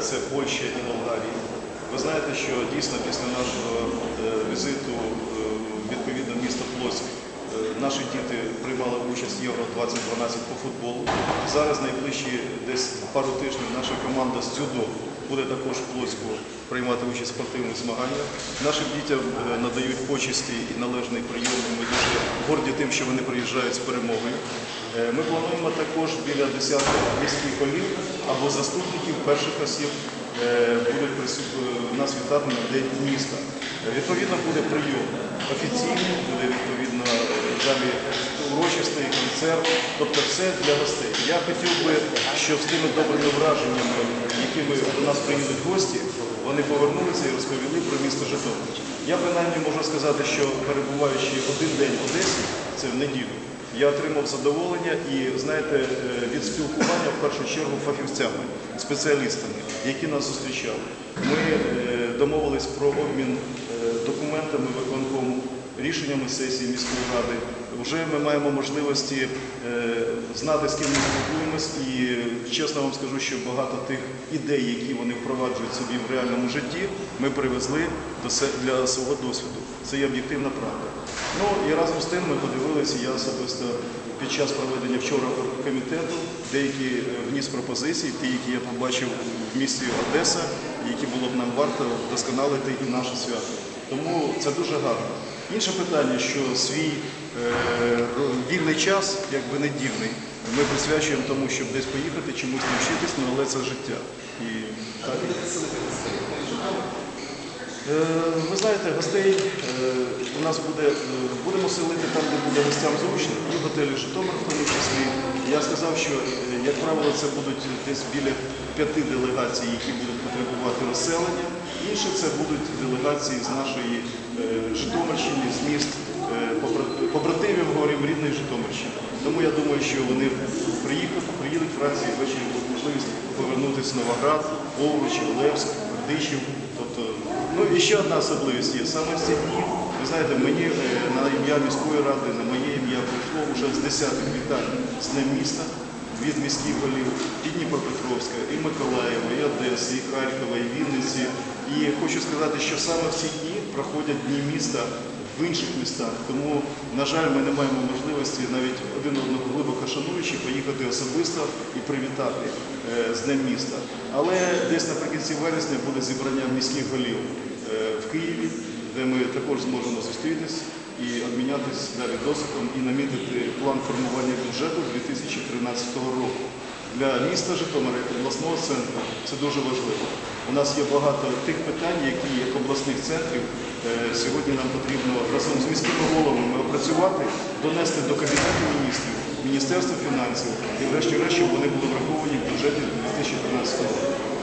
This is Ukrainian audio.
це Польща і Болгарія. Ви знаєте, що дійсно після нашого е, візиту е, відповідно місто Плоськ е, наші діти приймали участь в Євро 2012 по футболу. Зараз найближчі десь пару тижнів наша команда з дзюдо буде також в Плоську приймати участь в спортивних змаганнях. Нашим дітям е, надають почесті і належний прийом. Ми дуже горді тим, що вони приїжджають з перемогою. Е, Ми плануємо також біля десятків міських голів або заступників перших осіб е, будуть прису- е, нас вітати на день міста. Відповідно, буде прийом офіційний, далі урочистий концерт, тобто все для гостей. Я хотів би, щоб з тими добрими враженнями, якими до нас приїдуть гості, вони повернулися і розповіли про місто Житомир. Я принаймні можу сказати, що перебуваючи один день в Одесі, це в неділю, я отримав задоволення і, знаєте, е, від спілкування в першу чергу фахівцями, спеціалістами, які нас зустрічали. Ми е, домовились про обмін е, документами виконкому, рішеннями сесії міської ради. Вже ми маємо можливості е, знати, з ким ми спілкуємось, і чесно вам скажу, що багато тих ідей, які вони впроваджують собі в реальному житті, ми привезли для свого досвіду. Це є об'єктивна правда. Ну і разом з тим ми подивилися, я особисто під час проведення вчора комітету деякі е, вніс пропозиції, ті, які я побачив в місті Одеса, які було б нам варто вдосконалити і наше свято. Тому це дуже гарно. Інше питання, що свій е, вільний час, якби не дівний, ми присвячуємо тому, щоб десь поїхати, чомусь навчитись, ну, але це життя. І так. Е, Ви знаєте, гостей е, у нас буде, е, будемо селити там, де буде гостям зручно, і в готелі Житомир в тому числі. Я сказав, що, е, як правило, це будуть десь біля п'яти делегацій, які будуть потребувати розселення. Інші це будуть делегації з нашої е, Житомирщини, з міст побратимів, говоримо, рідної Житомирщини. Тому я думаю, що вони приїхали, приїдуть вранці і ввечері будуть можливість повернутися в Новоград, Овруч, Олевськ, Бердичів. Тобто, ну і ще одна особливість є. Саме в ці дні, ви знаєте, мені е, на ім'я міської ради, на моє ім'я прийшло вже з десятих вітань з Днем міста від міських голів і Дніпропетровська, і Миколаєва, і Одеси, і Харкова, і Вінниці. І хочу сказати, що саме в ці дні проходять дні міста в інших містах. Тому, на жаль, ми не маємо можливості навіть один одного глибоко шануючи, поїхати особисто і привітати е, з Днем міста. Але десь наприкінці вересня буде зібрання міських голів е, в Києві, де ми також зможемо зустрітись і обмінятися далі досвідом і намітити план формування бюджету 2013 року. Для міста Житомира, як обласного центру, це дуже важливо. У нас є багато тих питань, які як обласних центрів е, сьогодні нам потрібно разом з міськими головами опрацювати, донести до Кабінету міністрів, Міністерства фінансів і врешті-решт, вони були враховані в бюджеті 2013 року.